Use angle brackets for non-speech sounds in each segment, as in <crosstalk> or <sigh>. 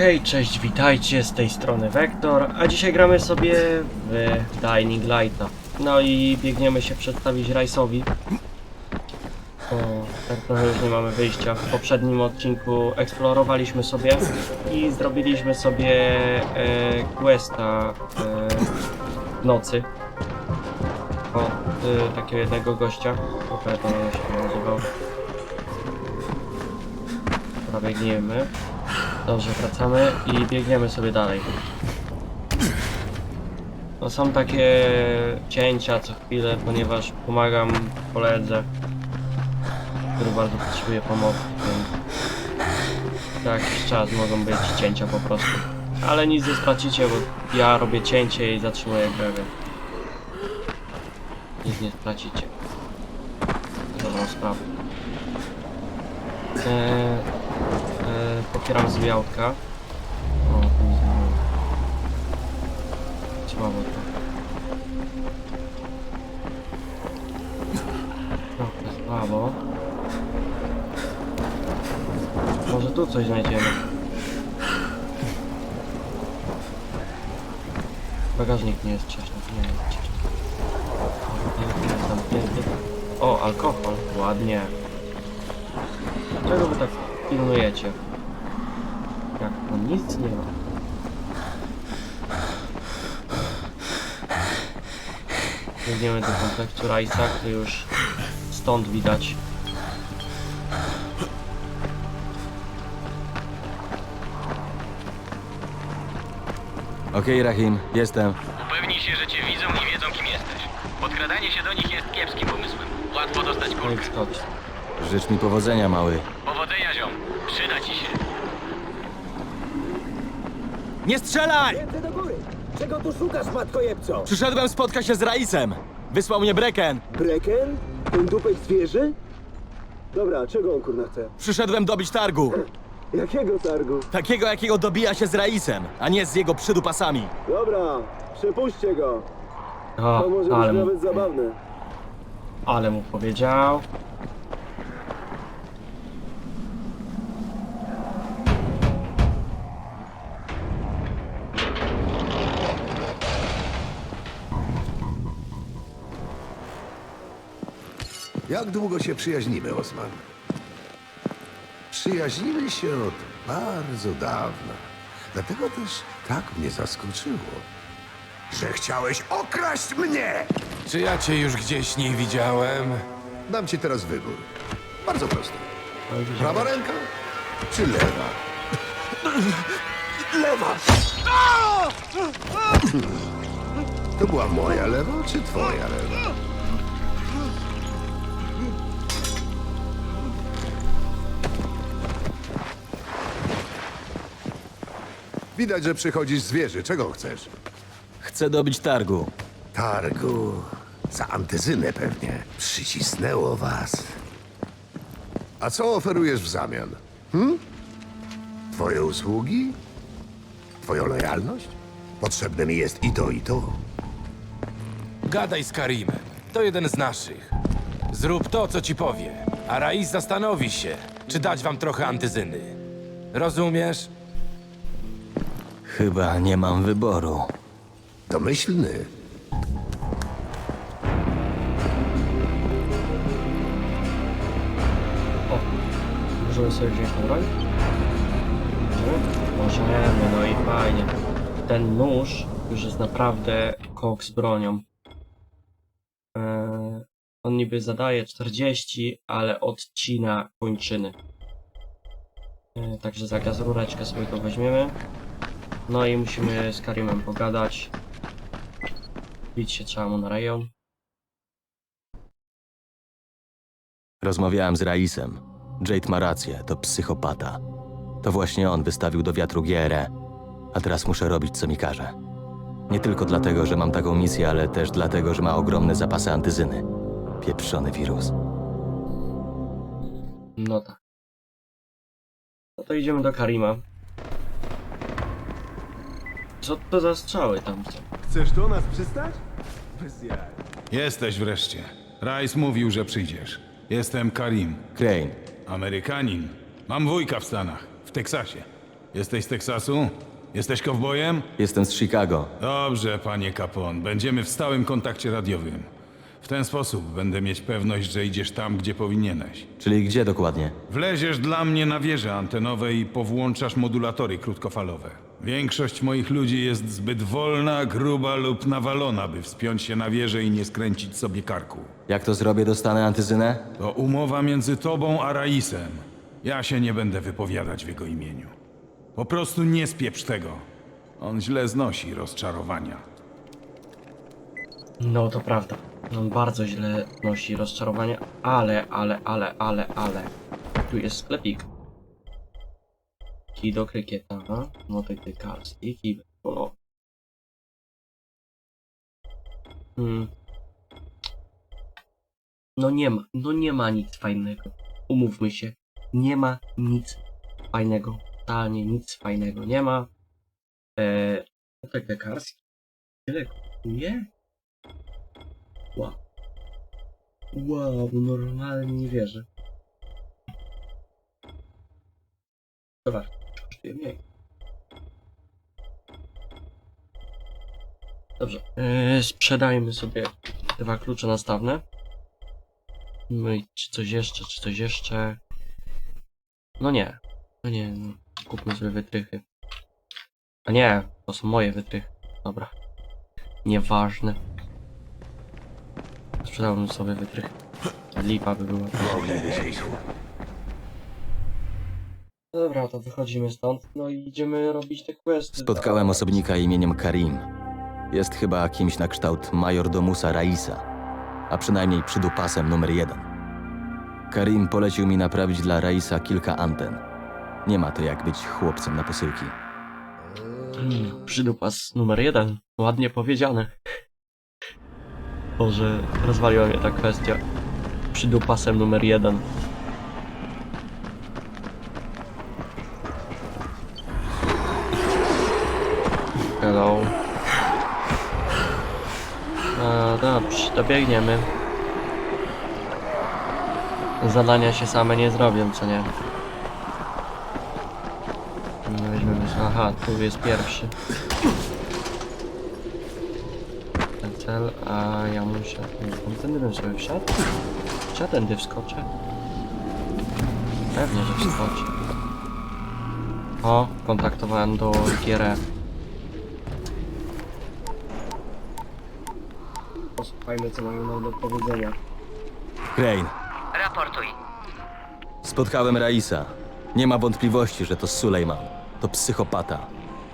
Hej, cześć, witajcie, z tej strony Vector, a dzisiaj gramy sobie w Dying Lighta. No i biegniemy się przedstawić Rice'owi. Bo tak trochę już nie mamy wyjścia. W poprzednim odcinku eksplorowaliśmy sobie i zrobiliśmy sobie e, questa e, w nocy. O, e, takiego jednego gościa. Okej, to się nazywał. Dobra, biegniemy. Dobrze, wracamy i biegniemy sobie dalej. No są takie cięcia co chwilę, ponieważ pomagam koledze, który bardzo potrzebuje pomocy, więc za jakiś czas mogą być cięcia po prostu. Ale nic nie stracicie, bo ja robię cięcie i zatrzymuję grę, nic nie stracicie. Dobrą sprawę. Eee, Popieram zwiałka. O, to nie zmieniło. Słabo to. Trochę słabo. Może tu coś znajdziemy. Bagażnik nie jest trzeźwy, nie jest. O, alkohol, ładnie. Czego wy tak pilnujecie? Nic nie ma. Biegniemy do kompleksu Rice'a, który już stąd widać. Okej, Rahim, jestem. Upewnij się, że cię widzą i wiedzą, kim jesteś. Podkradanie się do nich jest kiepskim pomysłem. Łatwo dostać No i kulkę. Życz mi powodzenia, mały. Powodzenia, ziom. Przyda ci się. Nie strzelaj! Ręce do góry! Czego tu szukasz, matko jebco? Przyszedłem spotkać się z Raisem. Wysłał mnie Breken. Breken? Ten dupek zwierzy? Dobra, czego on kurna chce? Przyszedłem dobić targu. <clears throat> Jakiego targu? Takiego, jakiego dobija się z Raisem, a nie z jego przydupasami. Dobra, przepuśćcie go. O, To może ale być mu, nawet zabawne. ale mu powiedział. Jak długo się przyjaźnimy, Osman? Przyjaźnimy się od bardzo dawna. Dlatego też tak mnie zaskoczyło, że chciałeś okraść mnie! Czy ja cię już gdzieś nie widziałem? Dam ci teraz wybór. Bardzo prosty. Prawa ręka czy lewa? <clears throat> Lewa! To była moja lewa czy twoja lewa? Widać, że przychodzisz z wieży. Czego chcesz? Chcę dobić targu. Targu. Za antyzynę pewnie. Przycisnęło was. A co oferujesz w zamian? Hm? Twoje usługi? Twoją lojalność? Potrzebne mi jest i to, i to. Gadaj z Karimem. To jeden z naszych. Zrób to, co ci powie, a Raiz zastanowi się, czy dać wam trochę antyzyny. Rozumiesz? Chyba nie mam wyboru. Domyślny. O, możemy sobie wziąć tą broń? Możemy? No i fajnie. Ten nóż już jest naprawdę kok z bronią. Eee, on niby zadaje 40, ale odcina kończyny. Eee, także za gaz rureczkę sobie to weźmiemy. No i musimy z Karimem pogadać. Bić się trzeba mu na rejon. Rozmawiałem z Raisem. Jade ma rację, to psychopata. To właśnie on wystawił do wiatru GRE, a teraz muszę robić, co mi każe. Nie tylko dlatego, że mam taką misję, ale też dlatego, że ma ogromne zapasy antyzyny. Pieprzony wirus. No tak. No to idziemy do Karima. Co to za strzały tam są? Chcesz do nas przystać? Bez jaj. Jesteś wreszcie. Rice mówił, że przyjdziesz. Jestem Karim, Crane, Amerykanin. Mam wujka w Stanach, w Teksasie. Jesteś z Teksasu? Jesteś kowbojem? Jestem z Chicago. Dobrze, panie Capone. Będziemy w stałym kontakcie radiowym. W ten sposób będę mieć pewność, że idziesz tam, gdzie powinieneś. Czyli gdzie dokładnie? Wleziesz dla mnie na wieże antenowe i powłączasz modulatory krótkofalowe. Większość moich ludzi jest zbyt wolna, gruba lub nawalona, by wspiąć się na wieżę i nie skręcić sobie karku. Jak to zrobię, dostanę antyzynę? To umowa między tobą a Raisem. Ja się nie będę wypowiadać w jego imieniu. Po prostu nie spieprz tego. On źle znosi rozczarowania. No to prawda. On bardzo źle nosi rozczarowanie, ale, ale, ale, ale, ale. Tu jest sklepik. Kij do krykieta, motyk dykarski, kij baseballowy. Hmm. No nie ma, no nie ma nic fajnego. Umówmy się. Nie ma nic fajnego. Totalnie nic fajnego nie ma. Eee, motyk dekarski. Tyle kosztuje? Wow. Wow, normalnie nie wierzę. Dobra, kosztuje mniej. Dobrze, yy, sprzedajmy sobie dwa klucze nastawne. No i czy coś jeszcze, czy coś jeszcze? No nie, no nie, no. kupmy sobie wytrychy. A nie, to są moje wytrychy. Dobra. Nieważne. Sprzedałbym sobie wytrych. Lipa by była. Dobra, to wychodzimy stąd. No i idziemy robić te questy. Spotkałem osobnika imieniem Karim. Jest chyba kimś na kształt majordomusa Raisa, a przynajmniej przydupasem numer jeden. Karim polecił mi naprawić dla Raisa kilka anten. Nie ma to jak być chłopcem na posyłki. Hmm, przydupas numer jeden. Ładnie powiedziane. Boże, rozwaliła mnie ta kwestia. Przydupasem numer jeden. Hello. No dobrze, dobiegniemy. Zadania się same nie zrobią, co nie? No, Weźmiemy sobie. Aha, tu jest pierwszy. Ten cel, a ja muszę. Nie, Tędy bym sobie wszedł? Czy ja tędy wskoczę? Pewnie, że wskoczę. O, kontaktowałem do GRE. Posłuchajmy, co mają nam do powiedzenia. Crane, Raportuj. spotkałem Raisa. Nie ma wątpliwości, że to Sulejman. To psychopata.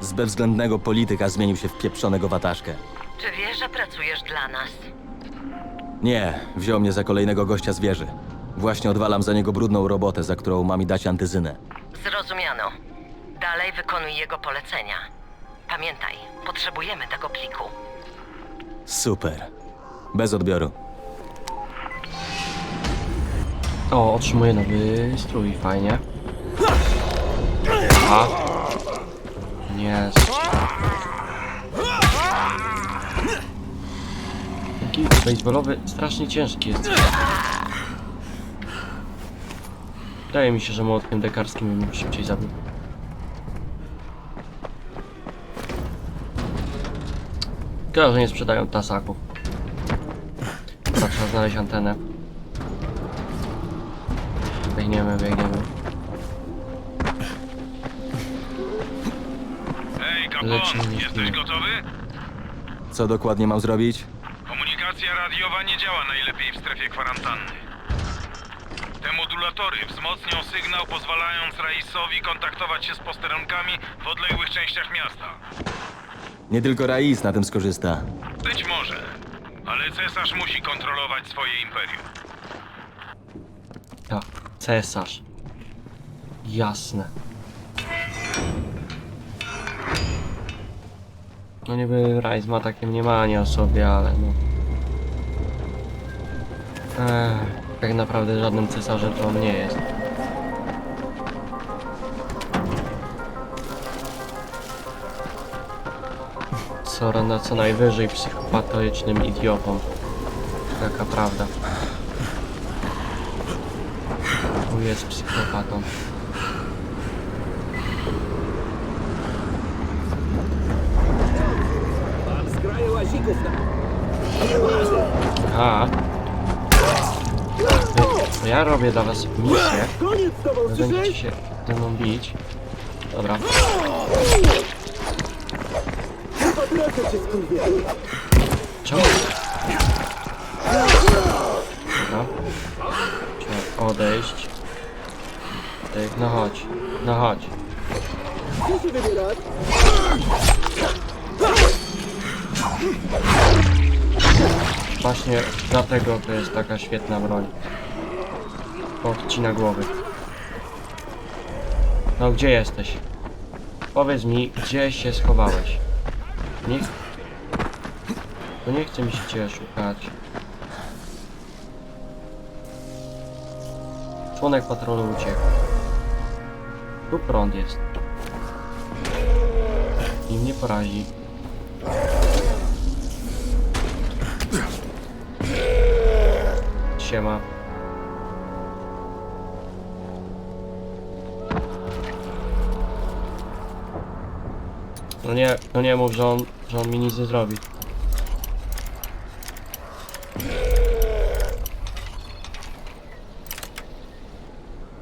Z bezwzględnego polityka zmienił się w pieprzonego wataszkę. Czy wiesz, że pracujesz dla nas? Nie, wziął mnie za kolejnego gościa z wieży. Właśnie odwalam za niego brudną robotę, za którą ma mi dać antyzynę. Zrozumiano. Dalej wykonuj jego polecenia. Pamiętaj, potrzebujemy tego pliku. Super. Bez odbioru. O, otrzymuję nowy strój, fajnie. Aha. Nie. Taki baseballowy strasznie ciężki jest. Wydaje mi się, że młotkiem dekarskim bym szybciej zabił. Że nie sprzedają tasaków. Dobra, trzeba znaleźć antenę. Biegniemy, biegniemy. Hej, Lecimy, Capone, nie jesteś gotowy? Co dokładnie mam zrobić? Komunikacja radiowa nie działa najlepiej w strefie kwarantanny. Te modulatory wzmocnią sygnał, pozwalając Raisowi kontaktować się z posterunkami w odległych częściach miasta. Nie tylko Rais na tym skorzysta. Być może, ale cesarz musi kontrolować swoje imperium. Tak, cesarz. Jasne. No niby Rise ma takie mniemanie o sobie, ale no... Ech, tak naprawdę żadnym cesarzem to on nie jest. Co, na co najwyżej patolecznym idiotą. Taka prawda. Tu jest psychopatą. A. To ja robię dla was misję. Wy będziecie się ze bić. Dobra. Czemu? Dobra. Trzeba odejść. Ty, No chodź. No chodź. Właśnie dlatego to jest taka świetna broń. Odcina głowy. No gdzie jesteś? Powiedz mi, gdzie się schowałeś? Nie... To nie chce mi się cię szukać. Członek patrolu uciekł. Tu prąd jest. I mnie porazi. Siema. No nie, no nie mów, że on, że on mi nic nie zrobi.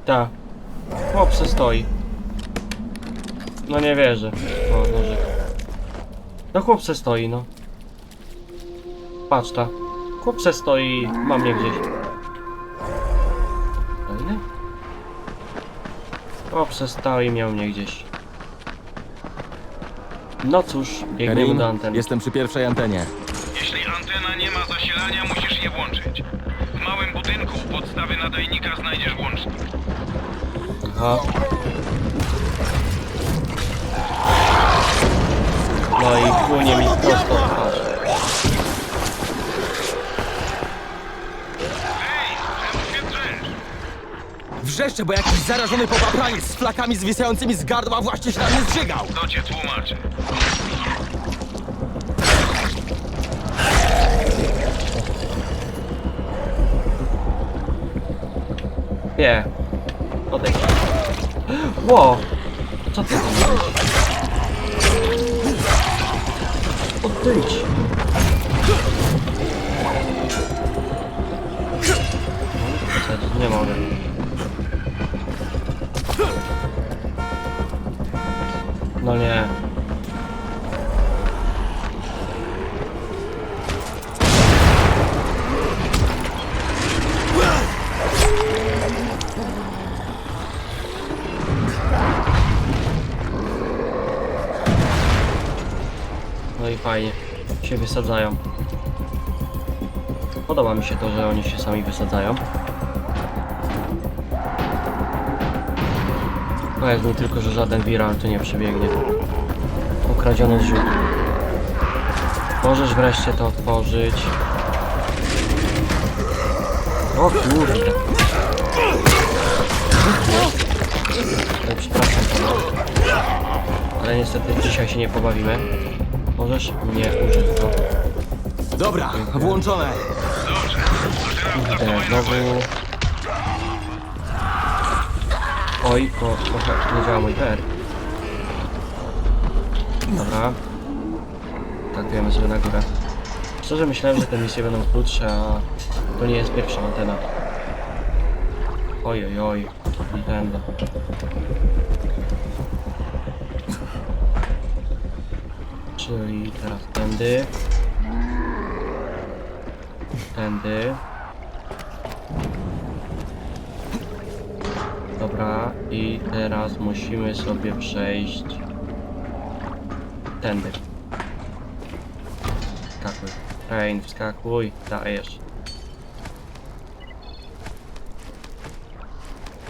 Ta. Chłop se stoi. No nie wierzę. O, nożyk. No chłop se stoi, no. Patrz ta. Chłop se stoi, ma mnie gdzieś. Fajny? Chłop se stoi, miał mnie gdzieś. No cóż, biegniemy Karim, do anteny. jestem przy pierwszej antenie. Jeśli antena nie ma zasilania, musisz je włączyć. W małym budynku u podstawy nadajnika znajdziesz włącznik. Aha. No i płynie mi prosto w twarz. Wrzeszczę, bo jakiś zarażony popapraniec z flakami zwisającymi z gardła właśnie się na mnie zżygał. To cię tłumaczę. Nie. Ło! Co ty tam? Odejdź. Nie mogę. No nie. No i fajnie. Się wysadzają. Podoba mi się to, że oni się sami wysadzają. Powiedz mi tylko, że żaden viral tu nie przebiegnie. Ukradziony zrzut. Możesz wreszcie to otworzyć. O kurde. Przepraszam pana. Ale niestety dzisiaj się nie pobawimy. Możesz mnie użyć to. Dobra, włączone. Kurde, znowu... Oj, to trochę nie działa mój per. Dobra. Tankujemy sobie na górę. Szczerze myślałem, że te misje będą krótsze, a to nie jest pierwsza antena. Oj, oj, oj. Nintendo. Czyli teraz tędy. Tędy. Dobra, i teraz musimy sobie przejść tędy. Wskakuj. Rain, wskakuj. Dajesz.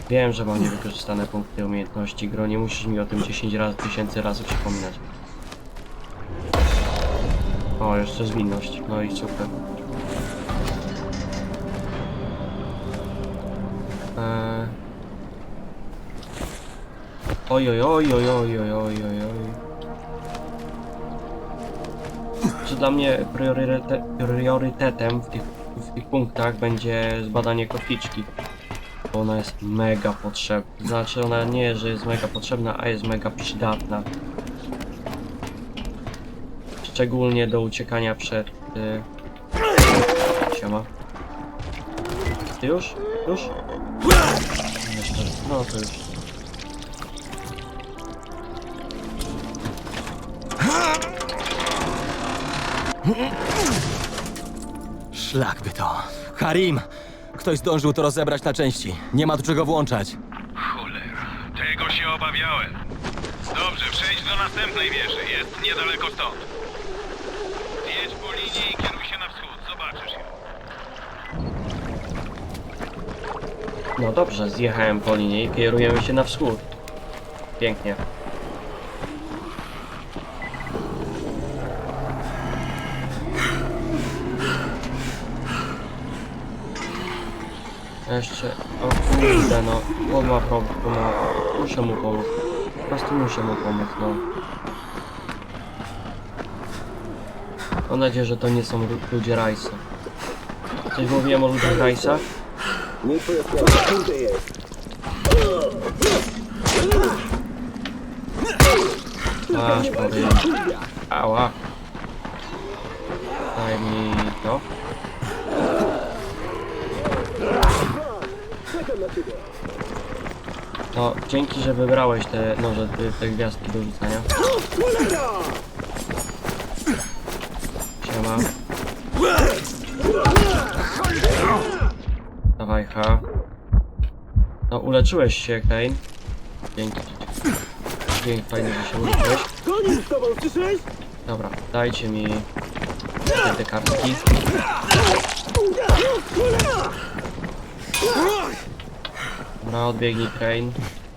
Wiem, że mam niewykorzystane punkty umiejętności gro, nie musisz mi o tym 10 razy, tysięcy razy przypominać. Jeszcze zwinność. No i super. Eee... Oj, oj, oj, oj, oj, oj, oj, oj. Czy dla mnie priorytetem w tych, w tych punktach będzie zbadanie kotliczki? Bo ona jest mega potrzebna. Znaczy ona nie, że jest mega potrzebna, a jest mega przydatna. Szczególnie do uciekania przed... Y... siema. Ty już? Już? Jeszcze. No to już. Szlak by to. Karim! Ktoś zdążył to rozebrać na części. Nie ma tu czego włączać. Cholera, tego się obawiałem. Dobrze, przejdź do następnej wieży. Jest niedaleko stąd. Jedź po linii i kieruj się na wschód. Zobaczysz ją. No dobrze, zjechałem po linii i kierujemy się na wschód. Pięknie. Jeszcze, o kurde no, on ma ma, muszę mu pomóc. Po prostu muszę mu pomóc, no. Mam nadzieję, że to nie są lu- ludzie Rajsa. Coś mówiłem o ludziach Rajsa? Nie twoja jest. Masz powiem. Ała. Daj mi to. No, dzięki, że wybrałeś te noże, te, te gwiazdki do rzucania. Siema. Dawaj, ha. No, uleczyłeś się, Kane. Dzięki. Dzięki, fajnie, że się uleczyłeś. Koniec z tobą, słyszałeś? Dobra, dajcie mi te, kartki. Dobra, odbiegnij Kane.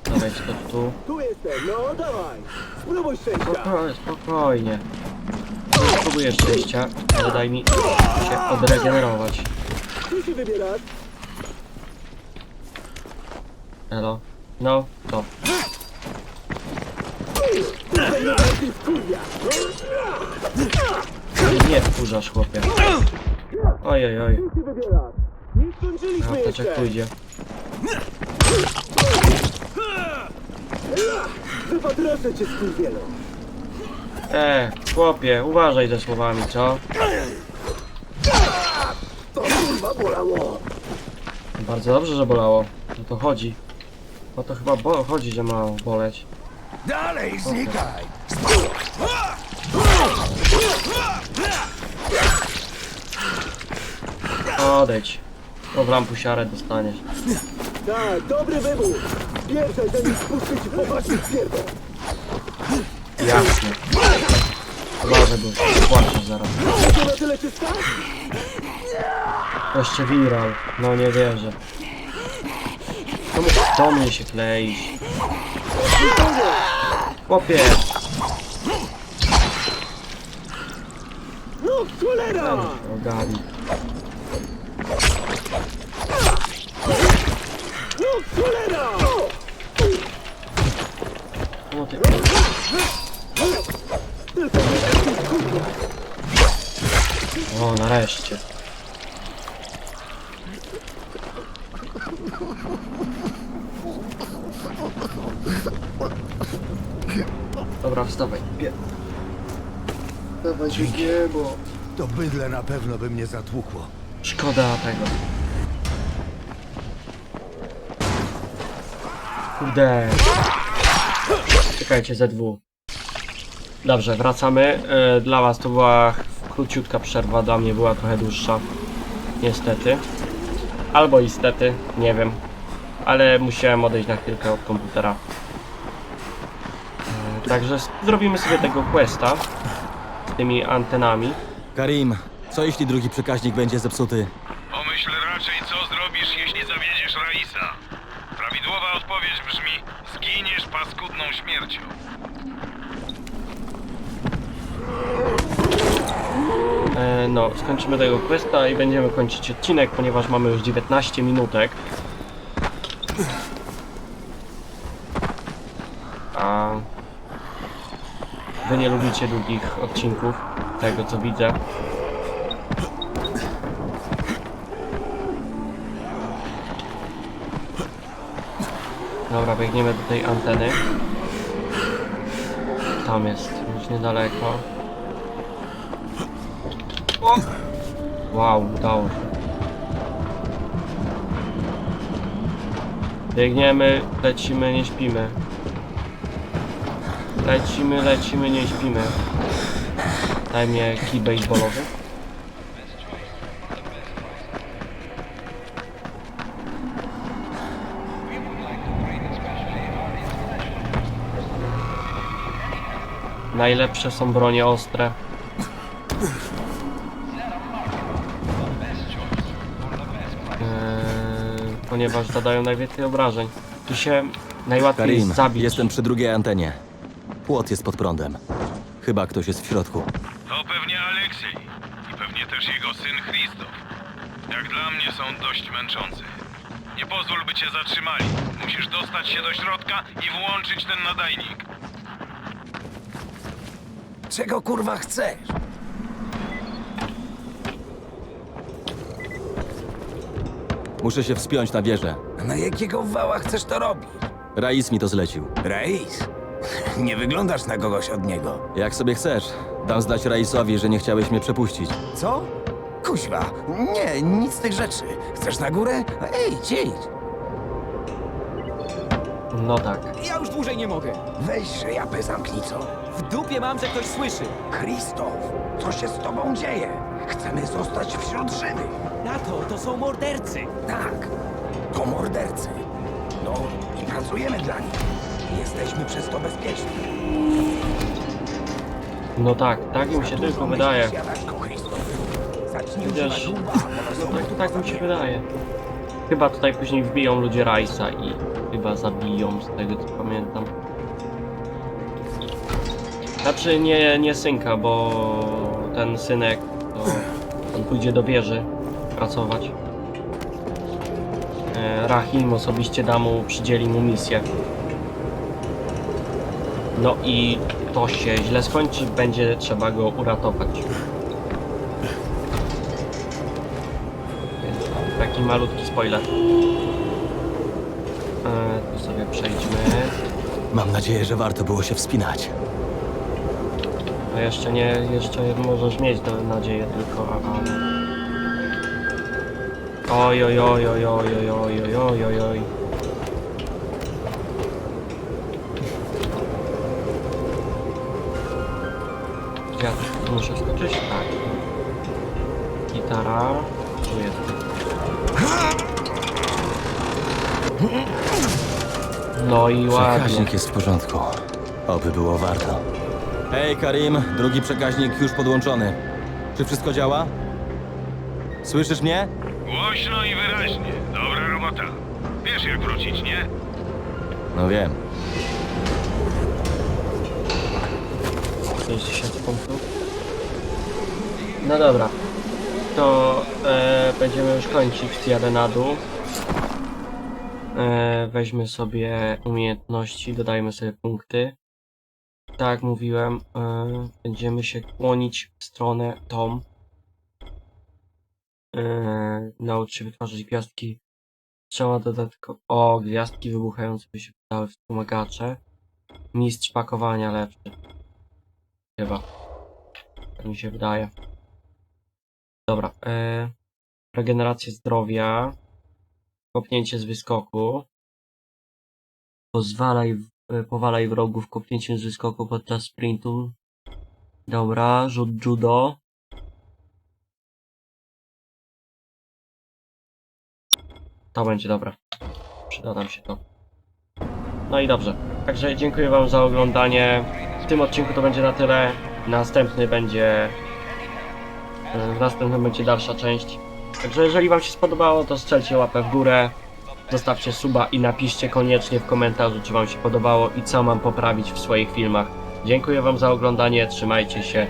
Dawaj to tu. Tu jestem, no dawaj. Spróbuj szczęścia. Spokojnie, spokojnie. Spróbuję szczęścia, ale daj mi się odregenerować. Elo. No, to. Nie wkurzasz, chłopie. Oj, oj, oj. Tu się wybierasz. Nie skończyliśmy Apteczek jeszcze. pójdzie. Wypatroszę cię, skurwielu. E, chłopie, uważaj ze słowami, co? To kurwa bolało. Bardzo dobrze, że bolało. O to chodzi. O to chyba bo chodzi, że ma boleć. Dalej, znikaj! Odejdź. To w lampusiarę dostaniesz. Tak, dobry wybór. Pierwszej, zanim spuszczę ci poważny pierdol. Jasne. Uważaj, bo płaczesz zaraz. To? Jeszcze viral. No nie wierzę. Do mnie się kleisz? Chłopie! No cholera! Ogarnij. No cholera! O O, nareszcie. Dobra, wstawaj. Bie. Dawaj, nie, bo To bydle na pewno by mnie zatłukło. szkoda tego. Kurde. Czekajcie, ZW. Dobrze, wracamy. E, Dla was to była króciutka przerwa, dla mnie była trochę dłuższa. Niestety. Albo istety, nie wiem. Ale musiałem odejść na chwilkę od komputera. E, Także zrobimy sobie tego questa z tymi antenami. Karim, co jeśli drugi przekaźnik będzie zepsuty? Pomyśl raczej, co zrobisz, jeśli zawiedziesz Raisa. Prawidłowa odpowiedź brzmi: zginiesz paskudną śmiercią. E, no, skończymy tego questa i będziemy kończyć odcinek, ponieważ mamy już 19 minutek. A wy nie lubicie długich odcinków, tego co widzę. Dobra, biegniemy do tej anteny. Tam jest, już niedaleko wyszło? Wow, udało się. Biegniemy, lecimy, nie śpimy. Lecimy, lecimy, nie śpimy. Daj mnie kij baseballowy. Najlepsze są bronie ostre. Ponieważ zadają najwięcej obrażeń. Tu się najłatwiej Karim, jest zabić. jestem przy drugiej antenie. Płot jest pod prądem. Chyba ktoś jest w środku. To pewnie Aleksiej i pewnie też jego syn Christoph. Jak dla mnie są dość męczący. Nie pozwól, by cię zatrzymali. Musisz dostać się do środka i włączyć ten nadajnik. Czego kurwa chcesz? Muszę się wspiąć na wieżę. Na jakiego wała chcesz to robić? Rais mi to zlecił. Reis? <laughs> Nie wyglądasz na kogoś od niego. Jak sobie chcesz. Dam znać Raisowi, że nie chciałeś mnie przepuścić. Co? Kuźwa, nie, nic z tych rzeczy. Chcesz na górę? Ej, idź. No tak. Ja już dłużej nie mogę. Weź się japę zamknij co. W dupie mam, że ktoś słyszy. Krzysztof, co się z tobą dzieje? Chcemy zostać wśród żywych. Tato, to są mordercy. Tak, to mordercy. No i pracujemy dla nich. Jesteśmy przez to bezpieczni. No tak, tak im się Za tylko wydaje. Zacznij używać łba, bo No to tak, tak mi się wydaje. Chyba tutaj później wbiją ludzie Rajsa i chyba zabiją, z tego co pamiętam. Znaczy nie, nie synka, bo ten synek to on pójdzie do wieży pracować. E, Rahim osobiście da mu, przydzieli mu misję. No i to się źle skończy, będzie trzeba go uratować. Taki malutki spoiler. E, tu sobie przejdźmy. Mam nadzieję, że warto było się wspinać. No jeszcze nie, jeszcze możesz mieć nadzieję tylko. Oj, oj, oj, oj, oj, oj, oj, oj, oj, oj, oj. Ja tu muszę skoczyć? Tak. Gitara. Tu jest. No i ładnie. Przekaźnik jest w porządku. Oby było warto. Hej, Karim, drugi przekaźnik już podłączony. Czy wszystko działa? Słyszysz mnie? Głośno i wyraźnie. Dobra robota. Wiesz jak wrócić, nie? No wiem. 60 punktów. No dobra. To e, będziemy już kończyć. Zjadę na dół. E, weźmy sobie umiejętności, dodajmy sobie punkty. Tak jak mówiłem, e, będziemy się kłonić w stronę tą. E, naucz się wytwarzać gwiazdki. Trzeba dodatkowo... O, gwiazdki wybuchające by się przydały wspomagacze. Mistrz pakowania lepszy. Chyba. Tak mi się wydaje. Dobra. E, regeneracja zdrowia. Kopnięcie z wyskoku. Pozwalaj, e, powalaj wrogów kopnięciem z wyskoku podczas sprintu. Dobra, rzut judo. To będzie dobre. Przyda nam się to. No i dobrze. Także dziękuję Wam za oglądanie. W tym odcinku to będzie na tyle. Następny będzie. e, W następnym będzie dalsza część. Także jeżeli Wam się spodobało, to strzelcie łapę w górę. Zostawcie suba i napiszcie koniecznie w komentarzu, czy Wam się podobało i co mam poprawić w swoich filmach. Dziękuję Wam za oglądanie, trzymajcie się.